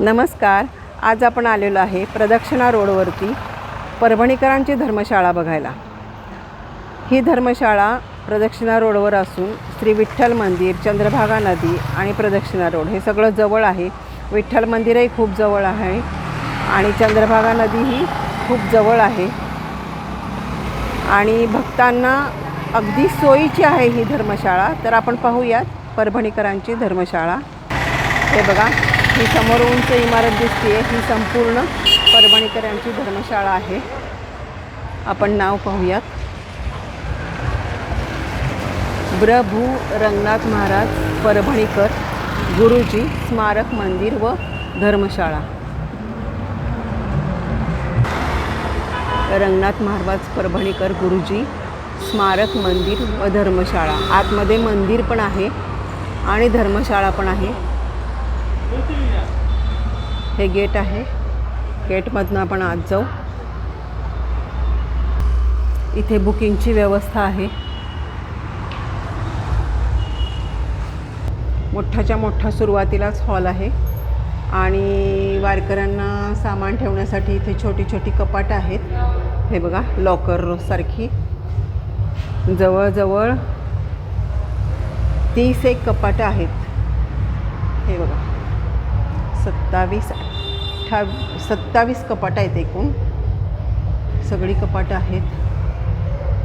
नमस्कार. आज आपण आलेलो आहे प्रदक्षिणा रोडवरती परभणीकरांची धर्मशाळा बघायला. ही धर्मशाळा प्रदक्षिणा रोडवर असून श्री विठ्ठल मंदिर चंद्रभागा नदी आणि प्रदक्षिणा रोड हे सगळं जवळ आहे. विठ्ठल मंदिरही खूप जवळ आहे आणि चंद्रभागा नदीही खूप जवळ आहे. आणि भक्तांना अगदी सोयीची आहे ही धर्मशाळा. तर आपण पाहूयात परभणीकरांची धर्मशाळा. हे बघा. ही समोर उंच इमारत दिसते ही संपूर्ण परभणीकरांची धर्मशाळा आहे. आपण नाव पाहूयात. प्रभू रंगनाथ महाराज परभणीकर गुरुजी स्मारक मंदिर व धर्मशाळा. रंगनाथ महाराज परभणीकर गुरुजी स्मारक मंदिर व धर्मशाळा. आतमध्ये मंदिर पण आहे आणि धर्मशाळा पण आहे. हे गेट आहे. गेटमधनं आपण आत जाऊ. इथे बुकिंगची व्यवस्था आहे. मोठ्याच्या मोठा सुरुवातीलाच हॉल आहे. आणि वारकऱ्यांना सामान ठेवण्यासाठी इथे छोटी छोटी कपाटं आहेत. हे बघा लॉकरसारखी जवळजवळ तीस एक कपाटं आहेत. हे बघा. सत्तावीस अठ्ठा सत्तावीस कपाटं आहेत एकूण. सगळी कपाटं आहेत.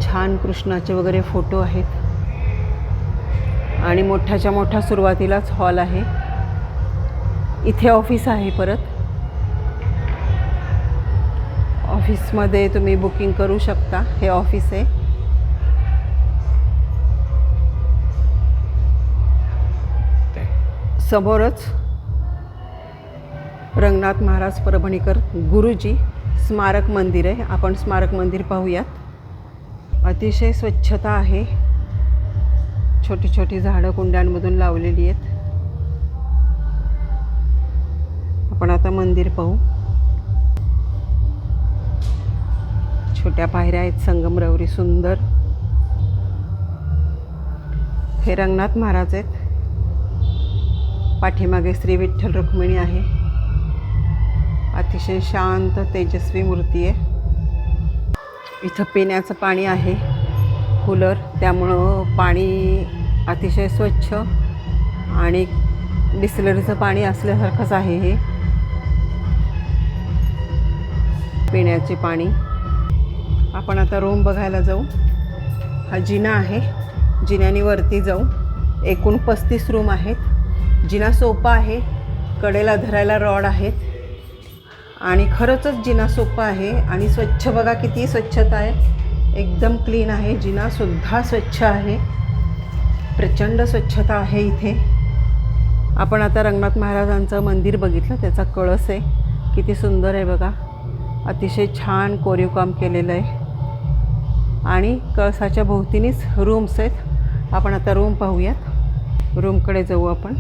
छान कृष्णाचे वगैरे फोटो आहेत. आणि मोठ्याच्या मोठा सुरुवातीलाच हॉल आहे. इथे ऑफिस आहे परत. ऑफिसमध्ये तुम्ही बुकिंग करू शकता. हे ऑफिस आहे. समोरच रंगनाथ महाराज परभणीकर गुरुजी स्मारक मंदिर आहे. आपण स्मारक मंदिर पाहूयात. अतिशय स्वच्छता आहे. छोटी छोटी झाडं कुंड्यांमधून लावलेली आहेत. आपण आता मंदिर पाहू. छोट्या पायऱ्या आहेत. संगमरवरी सुंदर. हे रंगनाथ महाराज आहेत. पाठीमागे श्री विठ्ठल रुक्मिणी आहे. अतिशय शांत तेजस्वी मूर्ती आहे. इथं पिण्याचं पाणी आहे कूलर त्यामुळं पाणी अतिशय स्वच्छ आणि डिस्लरीचं पाणी असल्यासारखंच आहे हे. पिण्याचे पाणी. आपण आता रूम बघायला जाऊ. हा जिना आहे. जिन्याने वरती जाऊ. एकूण पस्तीस रूम आहेत. जिना सोपा आहे. कडेला धरायला रॉड आहेत. आणि खरंचच जिना सोपा आहे आणि स्वच्छ बघा किती स्वच्छता आहे. एकदम क्लीन आहे. जिनासुद्धा स्वच्छ आहे. प्रचंड स्वच्छता आहे इथे. आपण आता रंगनाथ महाराजांचं मंदिर बघितलं. त्याचा कळस आहे. किती सुंदर आहे बघा. अतिशय छान कोरीव काम केलेलं आहे. आणि कळसाच्या भोवतीनीच रूम्स आहेत. आपण आता रूम पाहूयात. रूमकडे जाऊ आपण.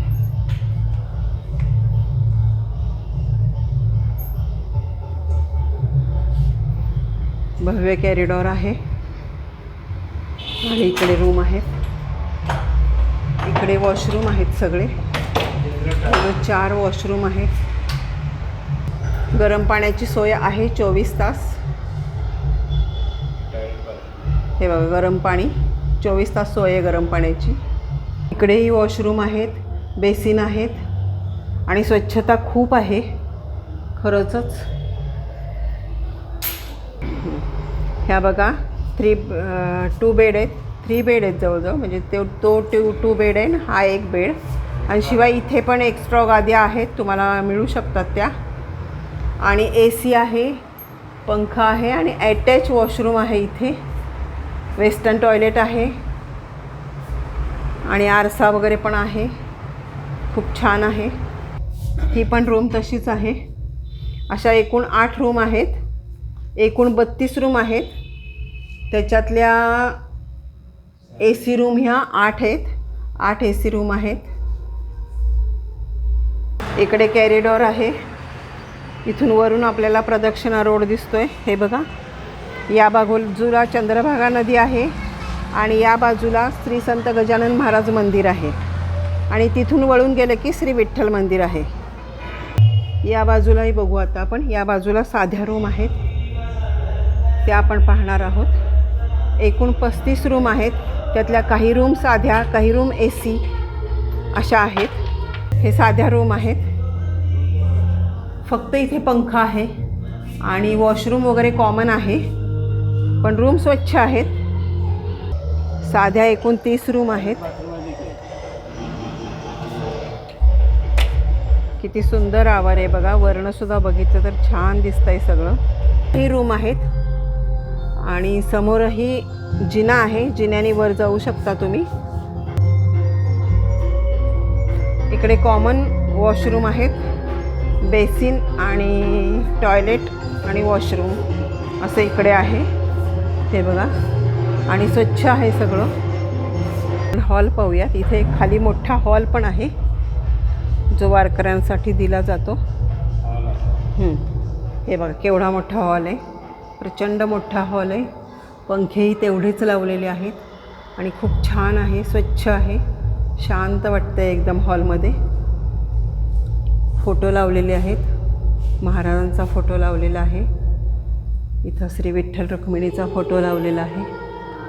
भव्य कॅरिडॉर आहे. आणि इकडे रूम आहेत. इकडे वॉशरूम आहेत सगळे. चार वॉशरूम आहेत. गरम पाण्याची सोय आहे चोवीस तास. हे बघा गरम पाणी. चोवीस तास सोय आहे गरम पाण्याची. इकडेही वॉशरूम आहेत. बेसिन आहेत. आणि स्वच्छता खूप आहे. खरंचच. ह्या बघा थ्री टू बेड आहेत. थ्री बेड आहेत जवळजवळ. म्हणजे ते तो टू टू बेड आहे ना हा एक बेड आणि शिवाय इथे पण एक्स्ट्रा गाद्या आहेत. तुम्हाला मिळू शकतात त्या. आणि ए सी आहे पंखा आहे आणि ॲटॅच वॉशरूम आहे इथे. वेस्टर्न टॉयलेट आहे. आणि आरसा वगैरे पण आहे. खूप छान आहे. ही पण रूम तशीच आहे. अशा एकूण आठ रूम आहेत. एकूण बत्तीस रूम आहेत. त्याच्यातल्या ए सी रूम ह्या आठ आहेत. आठ ए सी रूम आहेत. इकडे कॅरिडॉर आहे. इथून वरून आपल्याला प्रदक्षिणा रोड दिसतोय. हे बघा. या बाजूला चंद्रभागा नदी आहे आणि या बाजूला श्री संत गजानन महाराज मंदिर आहे. आणि तिथून वळून गेलं की श्री विठ्ठल मंदिर आहे. या बाजूलाही बघू आता आपण. या बाजूला साध्या रूम आहेत. त्या आपण पाहणार आहोत. एकूण पस्तीस रूम आहेत. त्यातल्या काही रूम साध्या काही रूम ए सी अशा आहेत. हे साध्या रूम आहेत. फक्त इथे पंखा आहे आणि वॉशरूम वगैरे कॉमन आहे. पण रूम स्वच्छ आहेत. साध्या एकूण तीस रूम आहेत. किती सुंदर आवार आहे बघा. वरणंसुद्धा बघितलं तर छान दिसतंय सगळं. ही रूम आहेत. आणि समोरही जिना आहे. जिन्याने वर जाऊ शकता तुम्ही. इकडे कॉमन वॉशरूम आहेत. बेसिन आणि टॉयलेट आणि वॉशरूम असं इकडे आहे. ते बघा. आणि स्वच्छ आहे सगळं. हॉल पाहूयात. इथे खाली मोठा हॉल पण आहे. जो वारकऱ्यांसाठी दिला जातो. हे बघा केवढा मोठा हॉल आहे. प्रचंड मोठा हॉल आहे. पंखेही तेवढेच लावलेले आहेत. आणि खूप छान आहे स्वच्छ आहे. शांत वाटतं आहे एकदम हॉलमध्ये. फोटो लावलेले आहेत. महाराजांचा फोटो लावलेला आहे. इथं श्री विठ्ठल रुक्मिणीचा फोटो लावलेला आहे.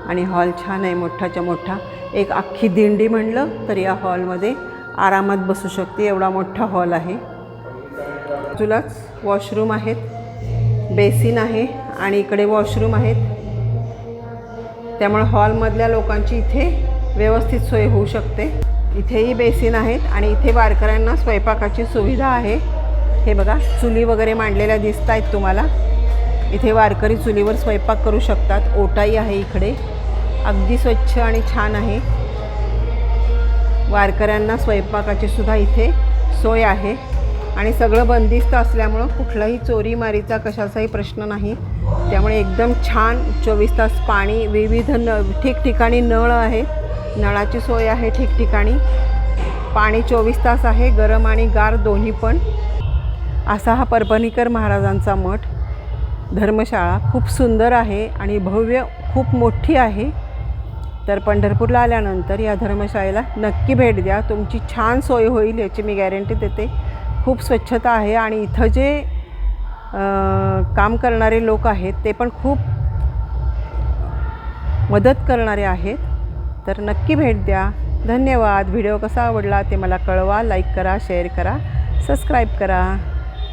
आणि हॉल छान आहे मोठाच्या मोठा. एक अख्खी दिंडी म्हणलं तर या हॉलमध्ये आरामात बसू शकते एवढा मोठा हॉल आहे. बाजूलाच वॉशरूम आहेत. बेसिन आहे. आणि इकडे वॉशरूम आहेत. त्यामुळे हॉलमधल्या लोकांची इथे व्यवस्थित सोय होऊ शकते. इथेही बेसिन आहेत आणि इथे वारकऱ्यांना स्वयंपाकाची सुविधा आहे. हे बघा चुली वगैरे मांडलेल्या दिसत आहेत तुम्हाला. इथे वारकरी चुलीवर स्वयंपाक करू शकतात. ओटाई आहे इकडे. अगदी स्वच्छ आणि छान आहे. वारकऱ्यांना स्वयंपाकाची सुद्धा इथे सोय आहे. आणि सगळं बंदिस्त असल्यामुळं कुठलाही चोरीमारीचा कशाचाही प्रश्न नाही. त्यामुळे एकदम छान चोवीस तास पाणी विविध न ठिकठिकाणी नळ आहे. नळाची सोय आहे ठिकठिकाणी. पाणी चोवीस तास आहे गरम आणि गार दोन्ही पण. असा हा परभणीकर महाराजांचा मठ. धर्मशाळा खूप सुंदर आहे आणि भव्य खूप मोठी आहे. तर पंढरपूरला आल्यानंतर या धर्मशाळेला नक्की भेट द्या. तुमची छान सोय होईल याची मी गॅरंटी देते. खूप स्वच्छता आहे आणि इथं जे काम करणारे लोक आहेत ते पण खूप मदत करणारे आहेत. तर नक्की भेट द्या. धन्यवाद. व्हिडिओ कसा आवडला ते मला कळवा लाईक करा शेअर करा सबस्क्राईब करा.